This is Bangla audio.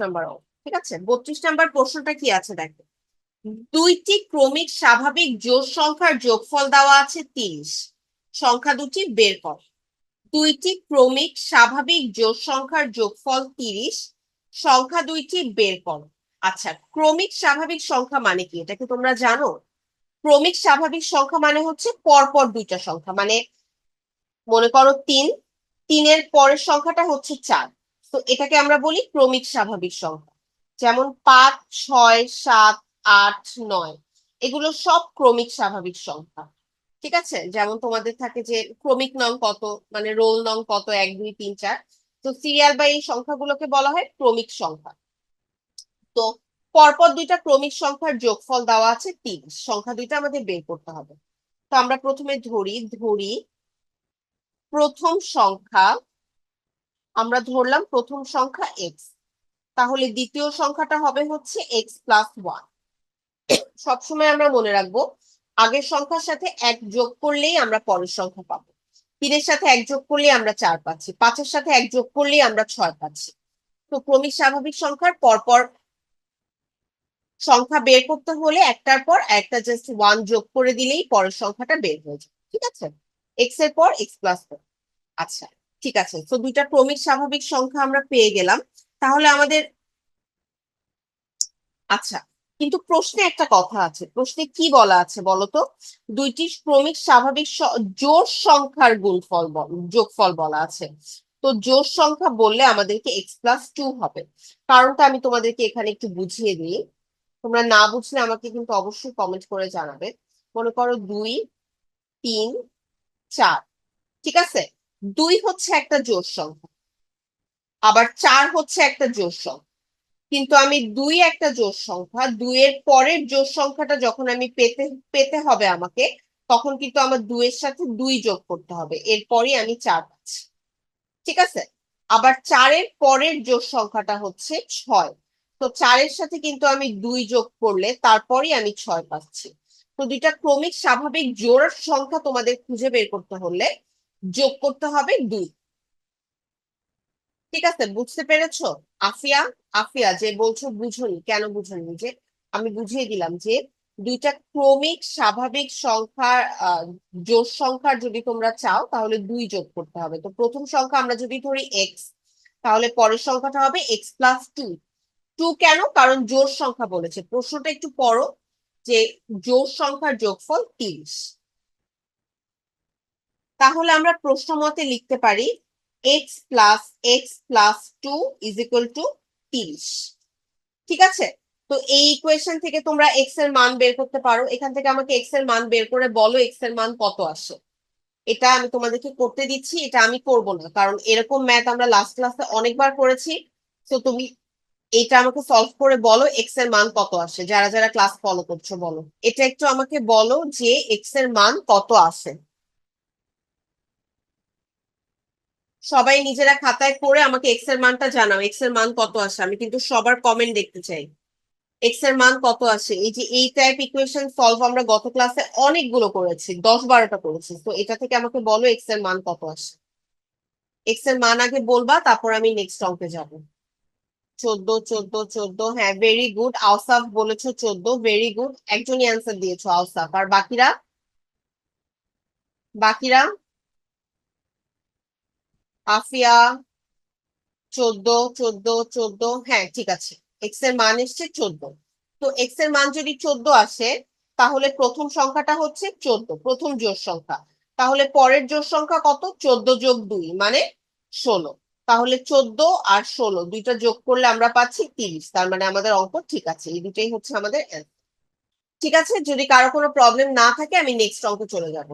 নাম্বার ঠিক আছে? বত্রিশ নাম্বার প্রশ্নটা কি আছে দেখো? দুইটি ক্রমিক স্বাভাবিক জোড় সংখ্যার যোগফল দেওয়া আছে তিরিশ। সংখ্যা দুটি বের কর। দুইটি ক্রমিক স্বাভাবিক জোড় সংখ্যার যোগফল তিরিশ। সংখ্যা দুইটি বের কর। আচ্ছা ক্রমিক স্বাভাবিক সংখ্যা মানে কি? এটা কি তোমরা জানো? ক্রমিক স্বাভাবিক সংখ্যা মানে হচ্ছে পরপর দুইটা সংখ্যা। মানে মনে করো তিন, তিনের পরের সংখ্যাটা হচ্ছে চার। তো এটাকে আমরা বলি ক্রমিক স্বাভাবিক সংখ্যা। যেমন পাঁচ, ছয়, সাত, আট, নয়, এগুলো সব ক্রমিক স্বাভাবিক সংখ্যা। ঠিক আছে? যেমন তোমাদের থাকে যে ক্রমিক নং কত মানে রোল নং কত, এক, দুই, তিন, চার। তো সিরিয়াল বা এই সংখ্যাগুলোকে বলা হয় ক্রমিক সংখ্যা। তো পরপর দুইটা ক্রমিক সংখ্যার যোগফল দেওয়া আছে তিরিশ সংখ্যা দুইটা আমাদের বের করতে হবে। তো আমরা প্রথমে ধরি ধরি প্রথম সংখ্যা আমরা ধরলাম প্রথম সংখ্যা এক্স তাহলে দ্বিতীয় সংখ্যাটা হবে হচ্ছে এক্স প্লাস ওয়ান সবসময় আমরা মনে রাখব, আগের সংখ্যার সাথে এক যোগ করলেই আমরা পরের সংখ্যা পাবো। তিনের সাথে এক যোগ করলেই আমরা চার পাচ্ছি, পাঁচের সাথে এক যোগ করলেই আমরা ছয় পাচ্ছি। তো ক্রমিক স্বাভাবিক সংখ্যার পরপর সংখ্যা বের করতে হলে একটার পর একটা জাস্ট ওয়ান যোগ করে দিলেই পরের সংখ্যাটা বের হয়ে যাবে ঠিক আছে? এক্সের পর এক্স প্লাস আচ্ছা। ঠিক আছে, তো দুইটা ক্রমিক স্বাভাবিক সংখ্যা আমরা পেয়ে গেলাম। তাহলে আমাদের আচ্ছা কিন্তু প্রশ্নে একটা কথা আছে, প্রশ্নে কি বলা আছে বলতো? দুইটি ক্রমিক স্বাভাবিক জোড় সংখ্যার গুণফল যোগফল বলা আছে। তো জোড় সংখ্যা বললে আমাদেরকে এক্স প্লাস টু হবে। কারণটা আমি তোমাদেরকে এখানে একটু বুঝিয়ে দিই। তোমরা না বুঝলে আমাকে কিন্তু অবশ্যই কমেন্ট করে জানাবে। মনে করো দুই, তিন, চার, ঠিক আছে? দুই হচ্ছে একটা জোড় সংখ্যা, আবার চার হচ্ছে একটা জোড় সংখ্যা। কিন্তু আমি দুই একটা জোড় সংখ্যা, দুইয়ের পরের জোড় সংখ্যাটা যখন আমি পেতে পেতে হবে আমাকে, তখন কিন্তু আমার দুইয়ের সাথে দুই যোগ করতে হবে, এরপরই আমি চার পাচ্ছি। ঠিক আছে? আবার চারের পরের জোড় সংখ্যাটা হচ্ছে ছয়। তো চারের সাথে কিন্তু আমি দুই যোগ করলে তারপরই আমি ছয় পাচ্ছি। তো দুইটা ক্রমিক স্বাভাবিক জোড় সংখ্যা তোমাদের খুঁজে বের করতে হলে যোগ করতে হবে দুই। ঠিক আছে, বুঝতে পেরেছ? আফিয়া আফিয়া, যে বলছো বুঝোনি, কেন বুঝোনি? যে আমি বুঝিয়ে দিলাম যে দুইটা ক্রমিক স্বাভাবিক সংখ্যার জোড় সংখ্যার যদি তোমরা চাও, তাহলে দুই যোগ করতে হবে। তো প্রথম সংখ্যা আমরা যদি ধরি এক্স তাহলে পরের সংখ্যাটা হবে এক্স প্লাস টু টু কেন? কারণ জোড় সংখ্যা বলেছে। প্রশ্নটা একটু পড়ো যে জোড় সংখ্যার যোগফল তিরিশ। তাহলে আমরা প্রশ্ন মতে লিখতে পারি x plus x plus two is equal to তিরিশ। ঠিক আছে? তো এই ইকুয়েশন থেকে তোমরা এক্সের মান বের করতে পারো। এখান থেকে আমাকে এক্সের মান বের করে বলো এক্সের মান কত আসে। এটা আমি তোমাদেরকে করতে দিচ্ছি, এটা আমি করব না, কারণ এরকম ম্যাথ আমরা লাস্ট ক্লাসে অনেকবার করেছি। তো তুমি এটা আমাকে সলভ করে বলো এক্সের মান কত আসে। যারা যারা ক্লাস ফলো করছ, বলো। এটা একটু আমাকে বলো যে এক্সের মান কত আসে। সবাই নিজেরা খাতায় করে আমাকে এক্সের মানটা জানাও এক্সের মান কত আসে? আমি কিন্তু সবার কমেন্ট দেখতে চাই। এক্সের মান কত আসে? এই যে এই টাইপ ইকুয়েশন সলভ আমরা গত ক্লাসে অনেকগুলো করেছি, দশ বারোটা করেছি। তো এটা থেকে আমাকে বলো এক্সের মান কত আসে? এক্সের মান আগে বলবা, তারপর আমি নেক্সট অঙ্কে যাব। চোদ্দ চোদ্দ চোদ্দ হ্যাঁ ভেরি গুড আউসাফ বলেছ চোদ্দ ভেরি গুড একজনই অ্যান্সার দিয়েছ আউসাফ আর বাকিরা? বাকিরা? আফিয়া, চোদ্দ চোদ্দ চোদ্দ হ্যাঁ ঠিক আছে। এক্সের মান এসছে চোদ্দ। তো এক্সের মান যদি চোদ্দ আসে, তাহলে প্রথম সংখ্যাটা হচ্ছে চোদ্দ, প্রথম জোড় সংখ্যা। তাহলে পরের জোড় সংখ্যা কত? চোদ্দ যোগ দুই মানে ষোলো। তাহলে চোদ্দ আর ষোলো, দুইটা যোগ করলে আমরা পাচ্ছি তিরিশ। তার মানে আমাদের অঙ্ক ঠিক আছে, এই দুটাই হচ্ছে আমাদের ঠিক আছে? যদি কারও কোনো প্রবলেম না থাকে, আমি নেক্সট অঙ্ক চলে যাব।